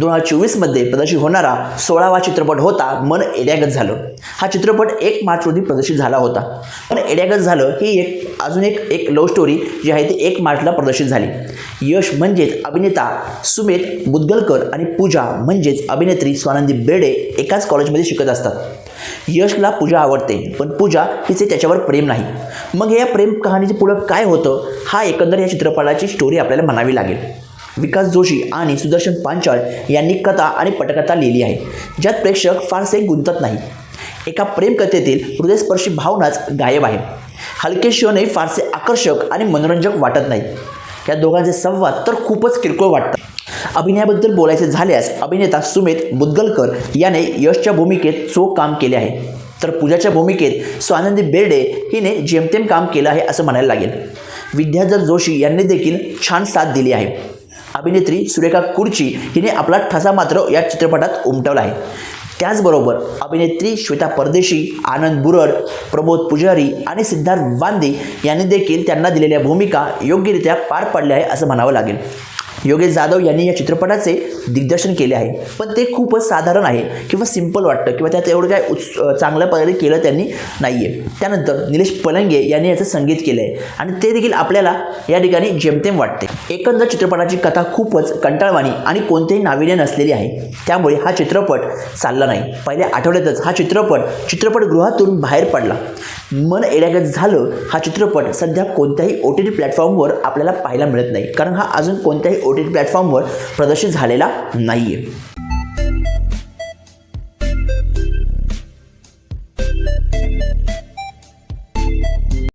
दोन हजार चोवीसमध्ये प्रदर्शित होणारा सोळावा चित्रपट होता मन एड्यागत झालं. हा चित्रपट एक मार्च रोजी प्रदर्शित झाला होता. पण एड्यागत झालं ही एक अजून एक एक लव्ह स्टोरी जी आहे ती एक मार्चला प्रदर्शित झाली. यश म्हणजेच अभिनेता सुमेत मुदगलकर आणि पूजा म्हणजेच अभिनेत्री स्वानंदी बेर्डे एकाच कॉलेजमध्ये शिकत असतात. यशला पूजा आवडते पण पूजा हिचे त्याच्यावर प्रेम नाही. मग या प्रेम कहाणीचे पुढं काय होतं? हा एकंदर या चित्रपटाची स्टोरी आपल्याला म्हणावी लागेल. विकास जोशी आणि सुदर्शन पांचाळ यांनी कथा आणि पटकथा लिहिली आहे ज्यात प्रेक्षक फारसे गुंतत नाही एका प्रेमकथेतील हृदयस्पर्शी भावनाच गायब आहे. हलके शोने फारसे आकर्षक आणि मनोरंजक वाटत नाही या दोघांचे संवाद तर खूपच किरकोळ वाटतात. अभिनयाबद्दल बोलायचे झाल्यास अभिनेता सुमित मुदगलकर याने यशच्या भूमिकेत चोख काम केले आहे. तर पूजाच्या भूमिकेत स्वानंदी बेर्डे हिने जेमतेम काम केलं आहे असं म्हणायला लागेल. विद्याधर जोशी यांनी देखील छान साथ दिली आहे. अभिनेत्री सुरेखा कुर्ची हिने आपला ठसा मात्र या चित्रपटात उमटवला आहे. त्याचबरोबर अभिनेत्री श्वेता परदेशी आनंद बुरड प्रबोध पुजारी आणि सिद्धार्थ वांदे यांनी देखील त्यांना दिलेल्या भूमिका योग्यरित्या पार पाडल्या आहे असं म्हणावं लागेल. योगेश जाधव यांनी या चित्रपटाचे दिग्दर्शन केले आहे. पण ते खूपच साधारण आहे किंवा सिंपल वाटतं किंवा त्यात एवढं काय उत्स चांगल्या प्रकारे केलं त्यांनी नाही आहे त्यानंतर निलेश पलंगे यांनी याचं संगीत केलं आहे आणि ते देखील आपल्याला या ठिकाणी जेमतेम वाटते. एकंदर चित्रपटाची कथा खूपच कंटाळवाणी आणि कोणतेही नाविन्य नसलेली आहे. त्यामुळे हा चित्रपट चालला नाही. पहिल्या आठवड्यातच हा चित्रपट चित्रपटगृहातून बाहेर पडला. मन एड्यागत झालं हा चित्रपट सध्या कोणत्याही ओ टी टी प्लॅटफॉर्मवर आपल्याला पाहायला मिळत नाही. कारण हा अजून कोणत्याही ओ टी टी प्लॅटफॉर्मवर प्रदर्शित झालेला नाही आहे